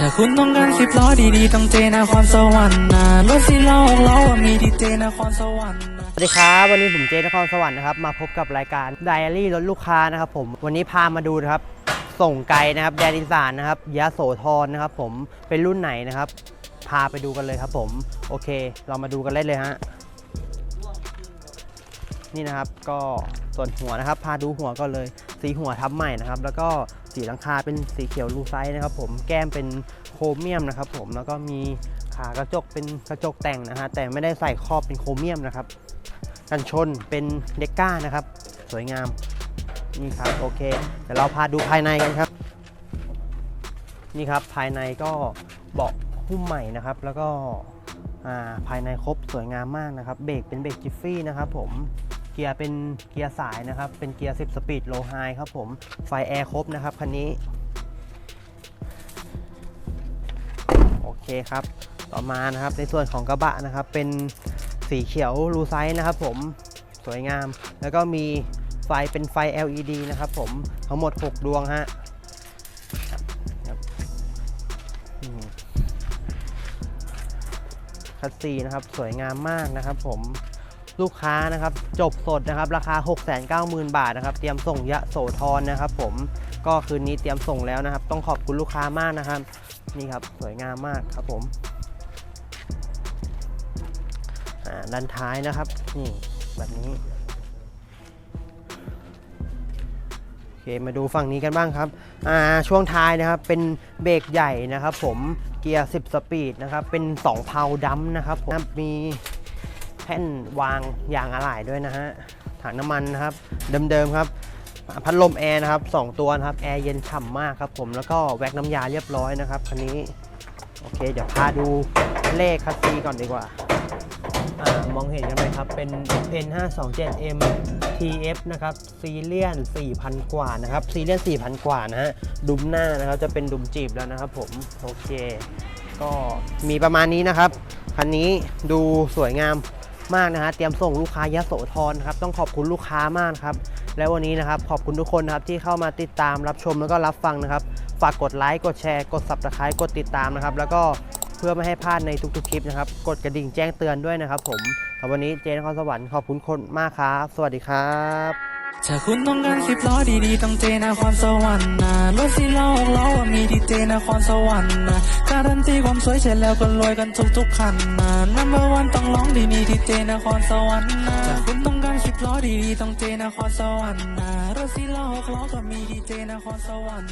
ถ้าคุณต้องการสิบล้อดีๆ ต้องเจนครสวรรค์นะรถสิล้อหกล้อมีที่เจนครสวรรค์นะสวัสดีครับวันนี้ผมเจนครสวรรค์นะครับมาพบกับรายการไดอารี่รถลูกค้านะครับผมวันนี้พามาดูนะครับ ส่งไกลนะครับแดนอีสานนะครับยะโสธรนะครับ ผมเป็นรุ่นไหนนะครับ พาไปดูกันเลยครับ ผมโอเค เรามาดูกันเลยเลยฮะนี่นะครับก็ส่วนหัวนะครับ พาดูหัวก็เลย สีหัวทับใหม่นะครับ แล้วก็ สีหลังคาเป็นสีเขียวลูไซส์นะครับผมแก้มเป็นโครเมียมนะครับผมแล้วก็มีขากระจกเป็นกระจกแต่งนะฮะแต่ไม่ได้ใส่ครอบเป็นโครเมียมนะครับกันชนเป็นเด็กก้านะครับ สวยงามนี่ครับโอเคเดี๋ยวเราพาดูภายในกันครับนี่ครับภายในก็เบาะหุ้มใหม่นะครับ แล้วก็ภายในครบสวยงามมากนะครับ เบรกเป็นเบรกจิฟฟี่นะครับผม กียร์เป็นเกียร์สายนะครับ เป็นเกียร์ 10 สปีดโลไฮครับผม ไฟแอร์ครบนะครับคันนี้ โอเคครับ ต่อมานะครับในส่วนของกระบะนะครับ เป็นสีเขียวลูไซส์นะครับผมสวยงาม แล้วก็มีไฟเป็นไฟ LED นะครับผม ทั้งหมด 6 ดวงฮะครับอืมคัสซีนะครับ สวยงามมากนะครับผม ลูกค้านะครับจบสดนะครับราคา 690,000 บาทนะครับเตรียมส่งยะโสธรนะครับ ผมก็คืนนี้เตรียมส่งแล้วนะครับ ต้องขอบคุณลูกค้ามากนะครับนี่ครับสวยงามมากครับผมด้านท้ายนะครับนี่แบบนี้โอเคมาดูฝั่งนี้กันบ้างครับอ่าช่วงท้ายนะครับเป็นเบรกใหญ่นะครับ ผมเกียร์ 10 สปีดนะครับเป็น 2 เพาดัมนะครับผมมี แผ่นวางยางอะไหล่ด้วยนะฮะถังน้ำมันนะครับเดิมๆครับ พัดลมแอร์นะครับ2ตัวนะครับแอร์เย็นฉ่ำมากครับผมแล้วก็แว็กน้ำยาเรียบร้อยนะครับคันนี้โอเค เดี๋ยวพาดูเลขคัสซีก่อนดีกว่าอามองเห็นกันไหมครับ เป็น N 5 2 7 M TF นะครับซีเรียน4,000 กว่านะครับซีเรียน4,000 กว่านะฮะดุมหน้านะครับ จะเป็นดุมจีบแล้วนะครับผม โอเค ก็มีประมาณนี้นะครับ คันนี้ดูสวยงาม มากนะฮะเตรียมส่งลูกค้ายะโสธรครับต้องขอบคุณลูกค้ามากครับและวันนี้นะครับขอบคุณทุกคนนะครับที่เข้ามาติดตามรับชมแล้วก็รับฟังนะครับ ฝากกดไลค์กดแชร์กด subscribe กดติดตามนะครับ แล้วก็เพื่อไม่ให้พลาดในทุกๆคลิปนะครับกดกระดิ่งแจ้งเตือนด้วยนะครับ ผมสำหรับวันนี้เจนครสวรรค์ขอบคุณคนมากครับ สวัสดีครับ ถ้าคุณต้องการสิบล้อดีๆ ต้องเจนครสวรรค์นะรถสีล้อหกล้อมีที่เจนครสวรรค์นะการันตีความสวยเสร็จแล้วก็รวยกันทุกๆคันนะ number one ต้องร้องดีมีที่เจนครสวรรค์นะถ้าคุณต้องการสิบล้อดีๆ ต้องเจนครสวรรค์นะรถสีล้อหกล้อก็มีที่เจนครสวรรค์